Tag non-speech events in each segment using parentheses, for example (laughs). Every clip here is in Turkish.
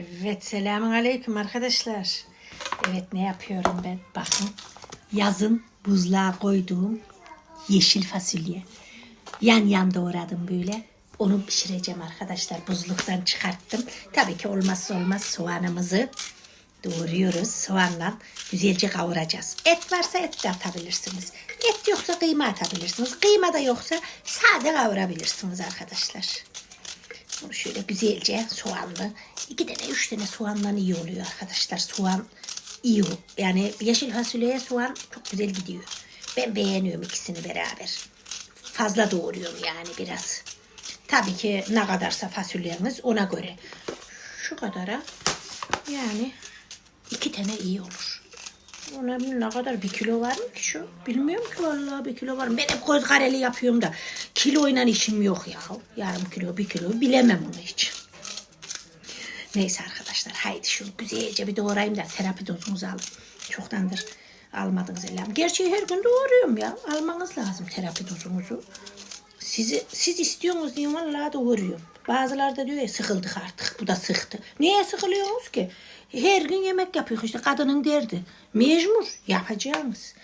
Evet selamun aleyküm arkadaşlar. Evet ne yapıyorum ben? Bakın yazın buzluğa koyduğum yeşil fasulye. Yan yan doğradım böyle. Onu pişireceğim arkadaşlar. Buzluktan çıkarttım. Tabii ki olmazsa olmaz soğanımızı doğruyoruz. Soğanla güzelce kavuracağız. Et varsa et de atabilirsiniz. Et yoksa kıyma atabilirsiniz. Kıyma da yoksa sade kavurabilirsiniz arkadaşlar. Bunu şöyle güzelce soğanlı. iki tane üç tane soğandan iyi oluyor arkadaşlar. Soğan iyi. Yani yeşil fasulyeye soğan çok güzel gidiyor. Ben beğeniyorum ikisini beraber. Fazla doğruyorum yani biraz. Tabii ki ne kadarsa fasulyeniz ona göre. Şu kadara yani iki tane iyi olur. Ona ne kadar bir kilo var mı ki şu? Bilmiyorum ki vallahi bir kilo var mı? Ben hep göz kareli yapıyorum da kiloyla işim yok ya. Yarım kilo bir kilo bilemem onu hiç. Neyse arkadaşlar haydi şunu güzelce bir doğrayayım da terapi dozunuzu alın. Çoktandır almadınız ellerim. Gerçi her gün doğruyorum ya. Almanız lazım terapi dozunuzu. Sizi, siz istiyorsunuz diye vallahi doğruyorum. Bazıları da diyor ya sıkıldık artık. Bu da sıktı. Niye sıkılıyorsunuz ki? Her gün yemek yapıyor işte kadının derdi. Mecbur yapacağımız.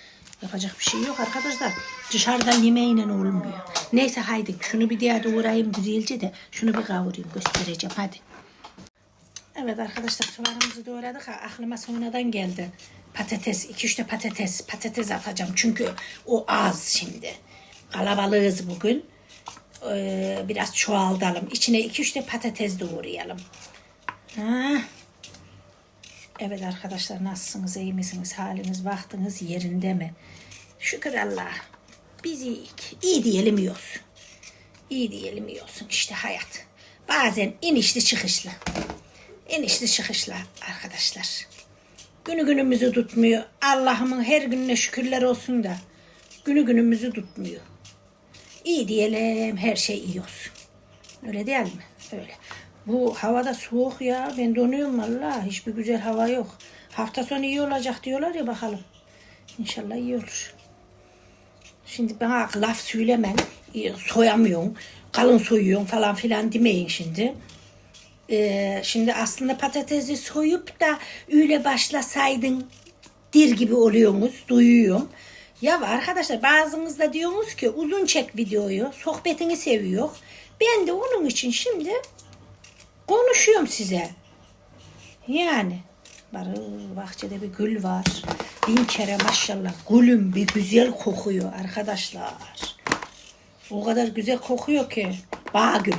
Yapacak bir şey yok arkadaşlar. Dışarıdan yemeğiyle olmuyor. Neyse haydi şunu bir diğer doğrayayım güzelce de şunu bir kavurayım göstereceğim hadi. Evet arkadaşlar soğanımızı doğradık. Aklıma sonradan geldi. Patates, iki üç de patates. Patates atacağım çünkü o az şimdi. Kalabalığız bugün. Ee, biraz çoğaltalım. İçine iki üç de patates doğrayalım. Ha. Evet arkadaşlar nasılsınız, iyi misiniz, haliniz, vaktiniz yerinde mi? Şükür Allah. Biz iyiyik. İyi diyelim iyi olsun. İyi diyelim iyi olsun işte hayat. Bazen inişli çıkışlı. İnişli çıkışlı arkadaşlar. Günü günümüzü tutmuyor. Allah'ımın her gününe şükürler olsun da günü günümüzü tutmuyor. İyi diyelim her şey iyi olsun. Öyle değil mi? Öyle. Bu havada soğuk ya. Ben donuyorum valla. Hiçbir güzel hava yok. Hafta sonu iyi olacak diyorlar ya bakalım. İnşallah iyi olur. Şimdi bana laf söylemen. Soyamıyorsun. Kalın soyuyorsun falan filan demeyin şimdi. Ee, şimdi aslında patatesi soyup da öyle başlasaydın dir gibi oluyorsunuz. Duyuyorum. Ya arkadaşlar bazınız da diyorsunuz ki uzun çek videoyu. Sohbetini seviyor. Ben de onun için şimdi konuşuyorum size. Yani bahçede bir gül var. Bin kere maşallah gülüm bir güzel kokuyor arkadaşlar. O kadar güzel kokuyor ki. Bağ gülü.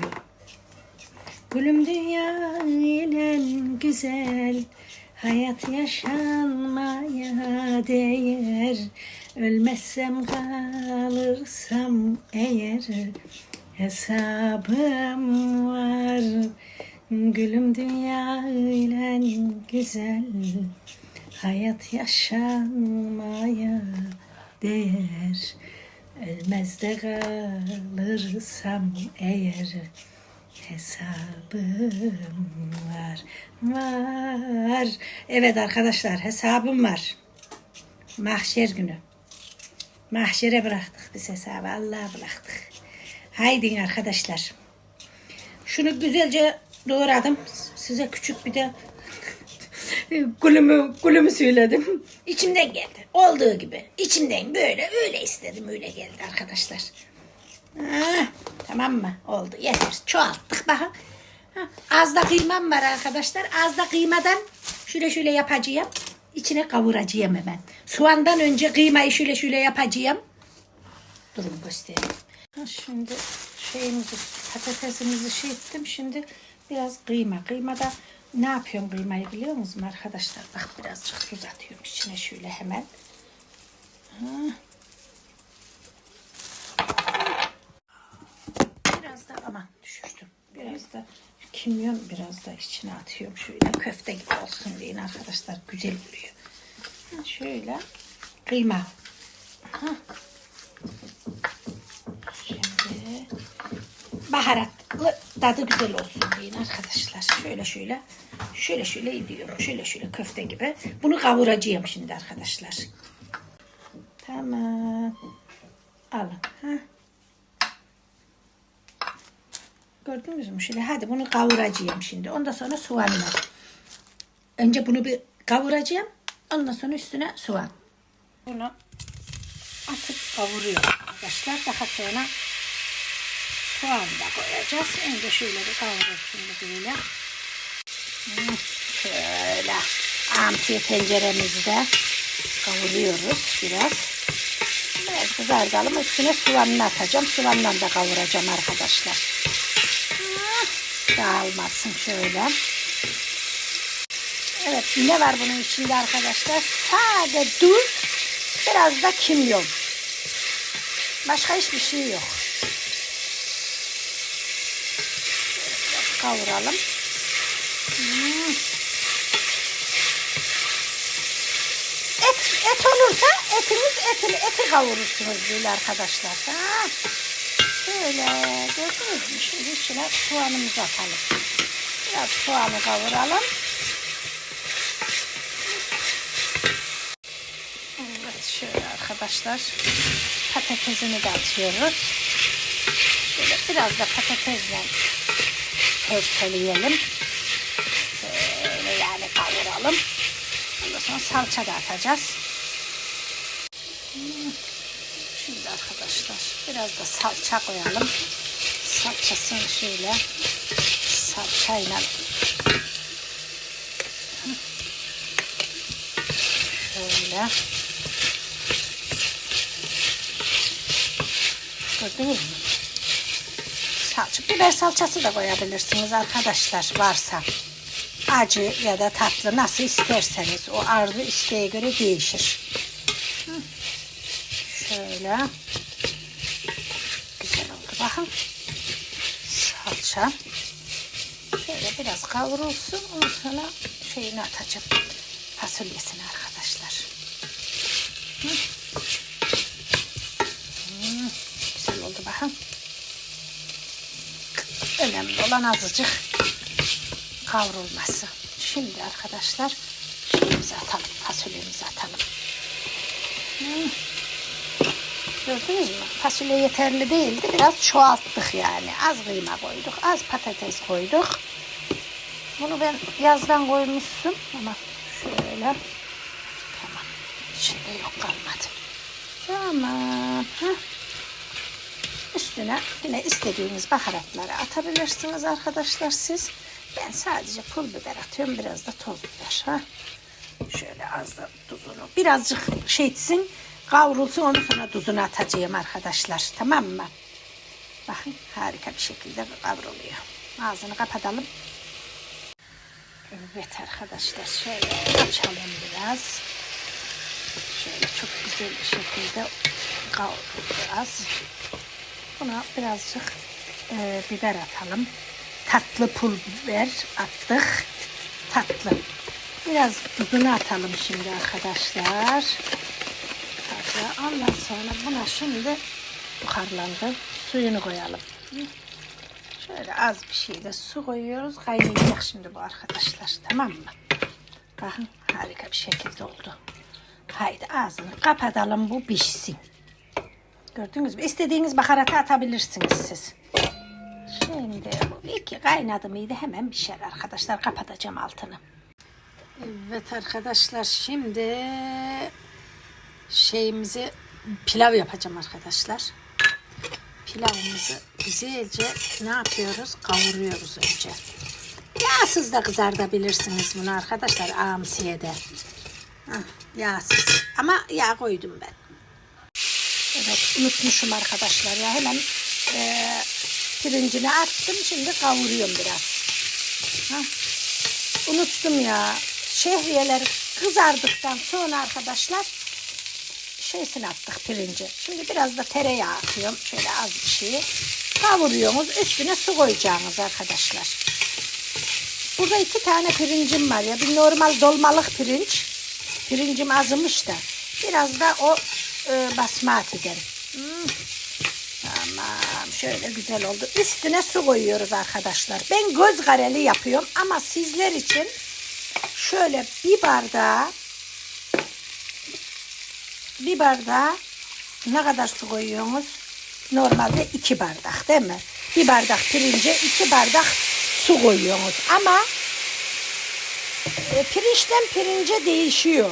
Gülüm dünya ile güzel. Hayat yaşanmaya değer. Ölmezsem kalırsam eğer hesabım var. Gülüm dünya ile güzel. Hayat yaşanmaya değer. Ölmez de kalırsam eğer hesabım var. Var. Evet arkadaşlar hesabım var. Mahşer günü. Mahşere bıraktık biz hesabı. Allah'a bıraktık. Haydi arkadaşlar. Şunu güzelce doğradım. Size küçük bir de (laughs) gülümü, gülümü söyledim. İçimden geldi. Olduğu gibi. İçimden böyle öyle istedim öyle geldi arkadaşlar. Ha, tamam mı? Oldu. Yeter. Çoğalttık bakın. Ha, az da kıymam var arkadaşlar. Az da kıymadan şöyle şöyle yapacağım. İçine kavuracağım hemen. Soğandan önce kıymayı şöyle şöyle yapacağım. Durun göstereyim. Ha, şimdi şeyimizi patatesimizi şey ettim. Şimdi biraz kıyma. Kıymada ne yapıyorum kıymayı biliyor musunuz arkadaşlar? Bak birazcık tuz atıyorum içine şöyle hemen. Biraz da aman düşürdüm. Biraz da kimyon biraz da içine atıyorum. Şöyle köfte gibi olsun diye arkadaşlar güzel oluyor. Şöyle kıyma. Şimdi baharatlı tadı güzel olsun diye arkadaşlar. Şöyle şöyle şöyle şöyle ediyorum. Şöyle şöyle köfte gibi. Bunu kavuracağım şimdi arkadaşlar. Tamam. Alın. Ha. Gördünüz mü? Şöyle hadi bunu kavuracağım şimdi. Ondan sonra soğanla Önce bunu bir kavuracağım. Ondan sonra üstüne soğan. Bunu atıp kavuruyorum arkadaşlar. Daha sonra soğan da koyacağız. Önce şöyle bir kavurursun böyle. Hmm, Şöyle amfiye tenceremizde kavuruyoruz biraz. Biraz kızartalım. Üstüne soğanını atacağım. Soğanla da kavuracağım arkadaşlar. Hmm, Dağılmasın şöyle. Evet ne var bunun içinde arkadaşlar? Sade tuz, biraz da kimyon. Başka hiçbir şey yok. Şöyle biraz kavuralım. Hmm. Et, et olursa etiniz etini eti kavurursunuz böyle arkadaşlar. Ha. Şöyle gördünüz mü? Şimdi içine soğanımızı atalım. Biraz soğanı kavuralım. Evet şöyle arkadaşlar patatesini de atıyoruz. Şöyle biraz da patatesle pörteleyelim. Şöyle yani kavuralım. Ondan sonra salça da atacağız. Şimdi arkadaşlar biraz da salça koyalım. Salçasını şöyle salçayla şöyle Gördünüz mü? Salça, biber salçası da koyabilirsiniz arkadaşlar varsa. Acı ya da tatlı nasıl isterseniz. O arzu isteğe göre değişir. Şöyle. Güzel oldu bakın. Salça. Şöyle biraz kavrulsun. Ondan sonra şeyini atacağım. Fasulyesini arkadaşlar. Hı. Hmm, Güzel oldu bakın. Önemli olan azıcık kavrulması. Şimdi arkadaşlar şeyimizi atalım. Fasulyemizi atalım. Gördünüz mü? Fasulye yeterli değildi. Biraz çoğalttık yani. Az kıyma koyduk. Az patates koyduk. Bunu ben yazdan koymuşsun ama şöyle tamam. İçinde yok kalmadı. Tamam. Heh. Üstüne yine istediğiniz baharatları atabilirsiniz arkadaşlar siz. Ben sadece pul biber atıyorum. Biraz da toz biber. Ha? Şöyle az da tuzunu. Birazcık şey etsin. Kavrulsun ondan sonra tuzunu atacağım arkadaşlar. Tamam mı? Bakın harika bir şekilde kavruluyor. Ağzını kapatalım. Evet arkadaşlar şöyle açalım biraz. Şöyle çok güzel bir şekilde kavrulacağız. Buna birazcık e, biber atalım. Tatlı pul biber attık. Tatlı. Biraz tuzunu atalım şimdi arkadaşlar. Tatlı. Ondan sonra buna şimdi buharlandı. Suyunu koyalım. Şöyle az bir şey de su koyuyoruz. Kaynayacak şimdi bu arkadaşlar. Tamam mı? Bakın harika bir şekilde oldu. Haydi ağzını kapatalım bu pişsin. Gördünüz mü? İstediğiniz baharatı atabilirsiniz siz. Şimdi iki kaynadı mıydı hemen pişer arkadaşlar. Kapatacağım altını. Evet arkadaşlar şimdi şeyimizi pilav yapacağım arkadaşlar. Pilavımızı güzelce ne yapıyoruz? Kavuruyoruz önce. Yağsız da kızartabilirsiniz bunu arkadaşlar amsiyede. Hah, yağsız. Ama yağ koydum ben. Evet unutmuşum arkadaşlar ya hemen e, pirincini attım şimdi kavuruyorum biraz. Hah. Unuttum ya. Şehriyeler kızardıktan sonra arkadaşlar şeysini attık pirinci. Şimdi biraz da tereyağı atıyorum. Şöyle az bir şey. Kavuruyorsunuz. Üstüne su koyacaksınız arkadaşlar. Burada iki tane pirincim var ya. Bir normal dolmalık pirinç. Pirincim azımış da. Biraz da o e. Hmm. Tamam. Şöyle güzel oldu. Üstüne su koyuyoruz arkadaşlar. Ben göz kareli yapıyorum ama sizler için şöyle bir bardağı bir bardağa ne kadar su koyuyorsunuz? Normalde iki bardak değil mi? Bir bardak pirince iki bardak su koyuyorsunuz. Ama E, pirinçten pirince değişiyor.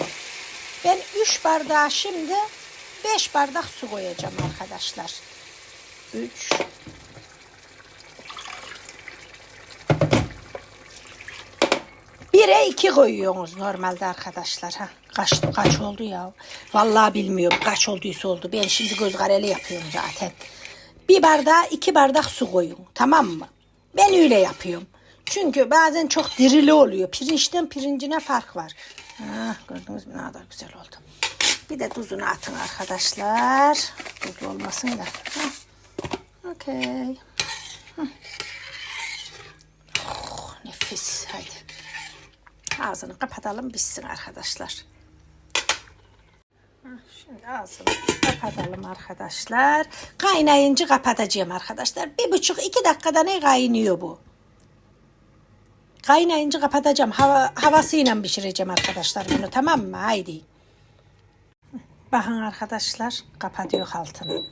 Ben 3 bardağı şimdi 5 bardak su koyacağım arkadaşlar. 3 Bire iki koyuyorsunuz normalde arkadaşlar. Ha, kaç, kaç oldu ya? Vallahi bilmiyorum kaç olduysa oldu. Ben şimdi göz kareli yapıyorum zaten. Bir bardağa iki bardak su koyun. Tamam mı? Ben öyle yapıyorum. Çünkü bazen çok dirili oluyor. Pirinçten pirincine fark var. Ha, gördünüz mü ne kadar güzel oldu. Bir de tuzunu atın arkadaşlar. Tuzlu olmasın da. Okey. Oh, nefis. Haydi. Ağzını kapatalım bitsin arkadaşlar. Şimdi ağzını kapatalım arkadaşlar. Kaynayınca kapatacağım arkadaşlar. Bir buçuk iki dakikada ne kaynıyor bu? Kaynayınca kapatacağım. Hava, havasıyla pişireceğim arkadaşlar bunu tamam mı? Haydi. Bakın arkadaşlar kapatıyor altını.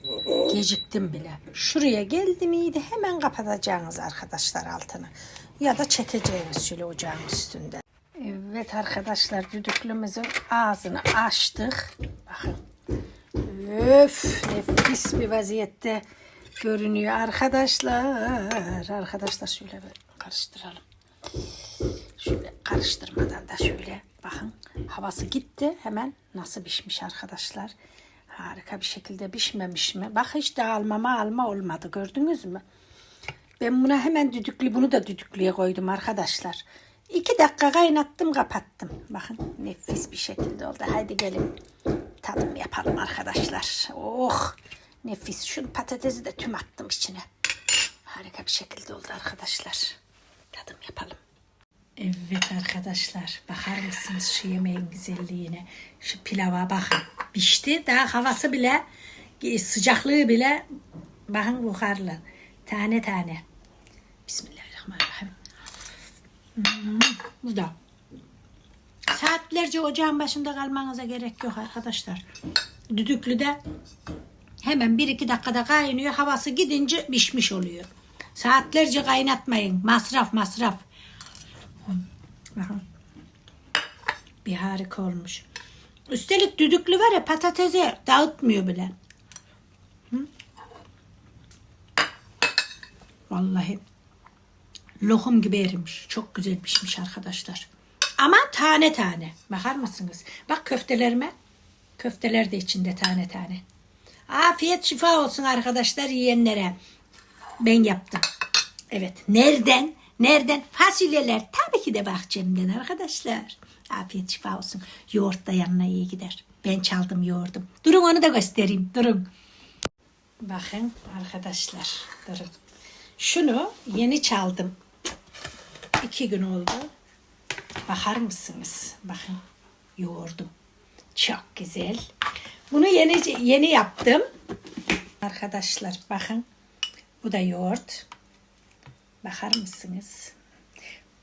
Geciktim bile. Şuraya geldi miydi hemen kapatacaksınız arkadaşlar altını. Ya da çekeceğiniz şöyle ocağın üstünde. Evet arkadaşlar düdüklümüzün ağzını açtık. Bakın. Öf nefis bir vaziyette görünüyor arkadaşlar. Arkadaşlar şöyle bir karıştıralım. Şöyle karıştırmadan da şöyle bakın havası gitti hemen nasıl pişmiş arkadaşlar. Harika bir şekilde pişmemiş mi? Bak hiç dağılmama alma olmadı gördünüz mü? Ben buna hemen düdüklü bunu da düdüklüye koydum arkadaşlar. İki dakika kaynattım kapattım. Bakın nefis bir şekilde oldu. Haydi gelin tadım yapalım arkadaşlar. Oh nefis. Şu patatesi de tüm attım içine. Harika bir şekilde oldu arkadaşlar. Tadım yapalım. Evet arkadaşlar bakar mısınız şu yemeğin güzelliğine? Şu pilava bakın. Pişti daha havası bile sıcaklığı bile bakın buharlı. Tane tane. Bismillahirrahmanirrahim. Hmm, bu da. Saatlerce ocağın başında kalmanıza gerek yok arkadaşlar. Düdüklüde hemen bir iki dakikada kaynıyor. Havası gidince pişmiş oluyor. Saatlerce kaynatmayın. Masraf masraf Bakın. Bir harika olmuş. Üstelik düdüklü var ya patatesi dağıtmıyor bile. Hı? Vallahi lokum gibi erimiş. Çok güzel pişmiş arkadaşlar. Ama tane tane. Bakar mısınız? Bak köftelerime. Köfteler de içinde tane tane. Afiyet şifa olsun arkadaşlar yiyenlere. Ben yaptım. Evet. Nereden? Nereden? Fasulyeler tabii ki de bahçemden arkadaşlar. Afiyet şifa olsun. Yoğurt da yanına iyi gider. Ben çaldım yoğurdum. Durun onu da göstereyim. Durun. Bakın arkadaşlar. Durun. Şunu yeni çaldım. İki gün oldu. Bakar mısınız? Bakın yoğurdum. Çok güzel. Bunu yeni yeni yaptım. Arkadaşlar bakın. Bu da yoğurt. Bakar mısınız?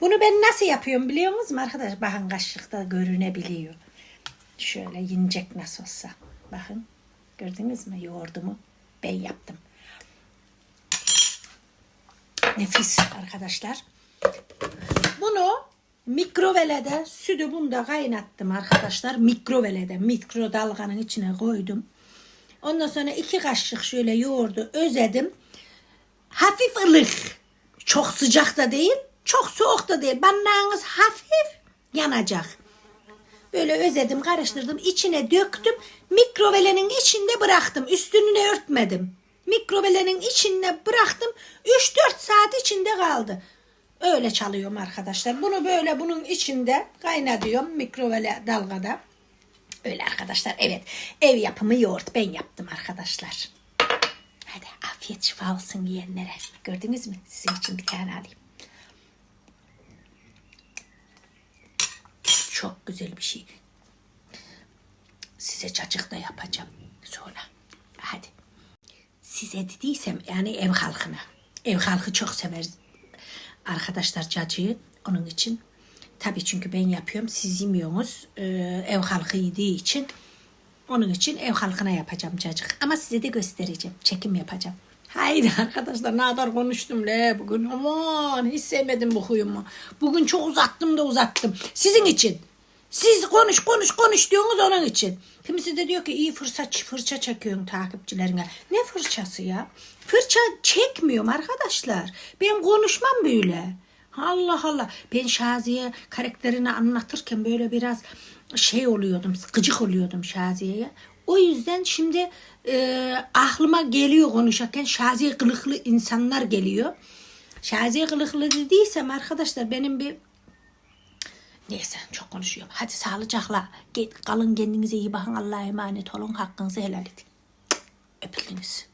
Bunu ben nasıl yapıyorum biliyor musunuz arkadaşlar? Bakın kaşıkta görünebiliyor. Şöyle yiyecek nasıl olsa. Bakın gördünüz mü yoğurdumu ben yaptım. Nefis arkadaşlar. Bunu mikrovelede sütü bunda kaynattım arkadaşlar. Mikrovelede mikrodalganın içine koydum. Ondan sonra iki kaşık şöyle yoğurdu özedim. Hafif ılık. Çok sıcak da değil, çok soğuk da değil. Bannağınız hafif yanacak. Böyle özedim, karıştırdım, içine döktüm. Mikrovelenin içinde bıraktım. Üstünü örtmedim. Mikrovelenin içinde bıraktım. 3-4 saat içinde kaldı. Öyle çalıyorum arkadaşlar. Bunu böyle bunun içinde kaynatıyorum mikrovele dalgada. Öyle arkadaşlar. Evet. Ev yapımı yoğurt ben yaptım arkadaşlar. Afiyet şifa olsun yiyenlere. Gördünüz mü? Sizin için bir tane alayım. Çok güzel bir şey. Size cacık da yapacağım sonra. Hadi. Size dediysem yani ev halkına. Ev halkı çok sever arkadaşlar cacığı. Onun için tabii çünkü ben yapıyorum. Siz yemiyorsunuz. Ee, ev halkı yediği için onun için ev halkına yapacağım cacık. Ama size de göstereceğim. Çekim yapacağım. Haydi arkadaşlar ne kadar konuştum le bugün. Aman hiç sevmedim bu huyumu. Bugün çok uzattım da uzattım. Sizin için. Siz konuş konuş konuş diyorsunuz onun için. Kimisi de diyor ki iyi fırça, fırça çekiyorsun takipçilerine. Ne fırçası ya? Fırça çekmiyorum arkadaşlar. Ben konuşmam böyle. Allah Allah. Ben Şaziye karakterini anlatırken böyle biraz şey oluyordum, gıcık oluyordum Şaziye'ye. O yüzden şimdi e, aklıma geliyor konuşurken Şaziye kılıklı insanlar geliyor. Şaziye kılıklı dediysem arkadaşlar benim bir Neyse çok konuşuyorum. Hadi sağlıcakla. Git, kalın kendinize iyi bakın. Allah'a emanet olun. Hakkınızı helal edin. Öpüldünüz.